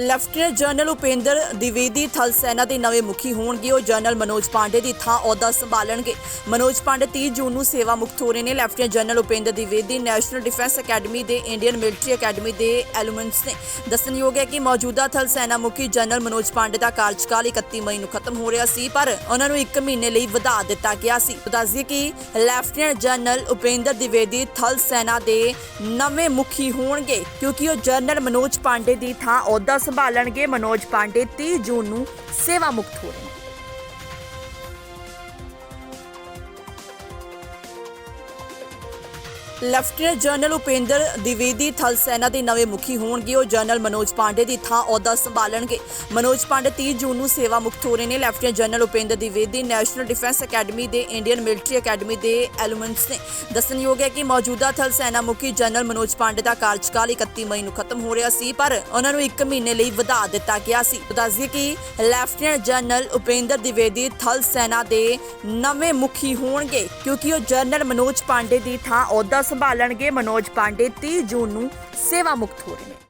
Lieutenant general Upendra Dwivedi ਥਲ ਸੈਨਾ ਦੇ ਨਵੇਂ ਮੁਖੀ ਹੋਣਗੇ। ਉਹ ਜਨਰਲ ਮਨੋਜ ਪਾਂਡੇ ਦੀ ਥਾਂ ਅਹੁਦਾ ਸੰਭਾਲਣਗੇ। ਮਨੋਜ ਪਾਂਡੇ 30 ਜੂਨ ਨੂੰ ਸੇਵਾ ਮੁਕਤ ਹੋ ਰਹੇ ਨੇ। Lieutenant general Upendra Dwivedi national defence academy ਦੇ ਇੰਡੀਅਨ ਮਿਲਟਰੀ ਅਕੈਡਮੀ ਦੇ ਐਲੂਮੈਂਟਸ ਨੇ। ਦੱਸਣਯੋਗ ਹੈ ਕਿ ਮੌਜੂਦਾ ਥਲ ਸੈਨਾ ਮੁਖੀ ਜਨਰਲ ਮਨੋਜ ਪਾਂਡੇ ਦਾ ਕਾਰਜਕਾਲ 31 ਮਈ ਨੂੰ ਖਤਮ ਹੋ ਰਿਹਾ ਸੀ, ਪਰ ਉਹਨਾਂ ਨੂੰ 1 ਮਹੀਨੇ ਲਈ ਵਧਾ ਦਿੱਤਾ ਗਿਆ ਸੀ। ਦੱਸਦੀ ਕਿ ਲੈਫਟੀਨੈਂਟ ਜਨਰਲ ਉਪੇਂਦਰ ਦਿਵੇਦੀ ਥਲ ਸੈਨਾ ਦੇ ਨਵੇਂ ਮੁਖੀ ਹੋਣਗੇ, ਕਿਉਂਕਿ ਉਹ ਜਨਰਲ ਮਨੋਜ ਪਾਂਡੇ ਦੀ ਥਾਂ ਅਹੁਦਾ ਸੰਭਾਲਣਗੇ ਮਨੋਜ ਪਾਂਡੇ 30 ਜੂਨ ਨੂੰ ਸੇਵਾ ਮੁਕਤ ਹੋ ਰਹੇ ਨੇ। ਲੈਫਟੀਨੈਂਟ ਜਨਰਲ ਉਪੇਂਦਰ ਦਿਵੇਦੀ ਥਲ ਸੈਨਾ ਦੇ ਨਵੇਂ ਮੁਖੀ ਹੋਣਗੇ। ਉਹ ਜਨਰਲ ਮਨੋਜ ਪਾਂਡੇ ਦੀ ਥਾਂ ਅਹੁਦਾ ਸੰਭਾਲਣਗੇ। ਮਨੋਜ ਪਾਂਡੇ 30 ਜੂਨ ਨੂੰ ਸੇਵਾ ਮੁਕਤ ਹੋ ਰਹੇ ਨੇ। Lieutenant general Upendra Dwivedi national defence academy ਦੇ ਇੰਡੀਅਨ ਮਿਲਟਰੀ ਅਕੈਡਮੀ ਦੇ ਐਲੂਮਨਸ ਨੇ ਦੱਸਣਯੋਗ ਹੈ ਕਿ ਮੌਜੂਦਾ ਥਲ ਸੈਨਾ ਮੁਖੀ ਜਨਰਲ ਮਨੋਜ ਪਾਂਡੇ ਦਾ ਕਾਰਜਕਾਲ 31 ਮਈ ਨੂੰ ਖਤਮ ਹੋ ਰਿਹਾ ਸੀ, ਪਰ ਉਹਨਾਂ ਨੂੰ 1 ਮਹੀਨੇ ਲਈ ਵਧਾ ਦਿੱਤਾ ਗਿਆ ਸੀ। ਦੱਸਦੀਏ ਕਿ ਲੈਫਟੀਨੈਂਟ ਜਨਰਲ ਉਪੇਂਦਰ ਦਿਵੇਦੀ ਥਲ ਸੈਨਾ ਦੇ ਨਵੇਂ ਮੁਖੀ ਹੋਣਗੇ, ਕਿਉਂਕਿ ਉਹ ਜਨਰਲ ਮਨੋਜ ਪਾਂਡੇ ਦੀ ਥਾਂ ਅਹੁਦਾ ਸੰਭਾਲਣਗੇ ਮਨੋਜ ਪਾਂਡੇ 30 ਜੂਨ ਨੂੰ ਸੇਵਾ ਮੁਕਤ ਹੋ ਰਹੇ ਨੇ।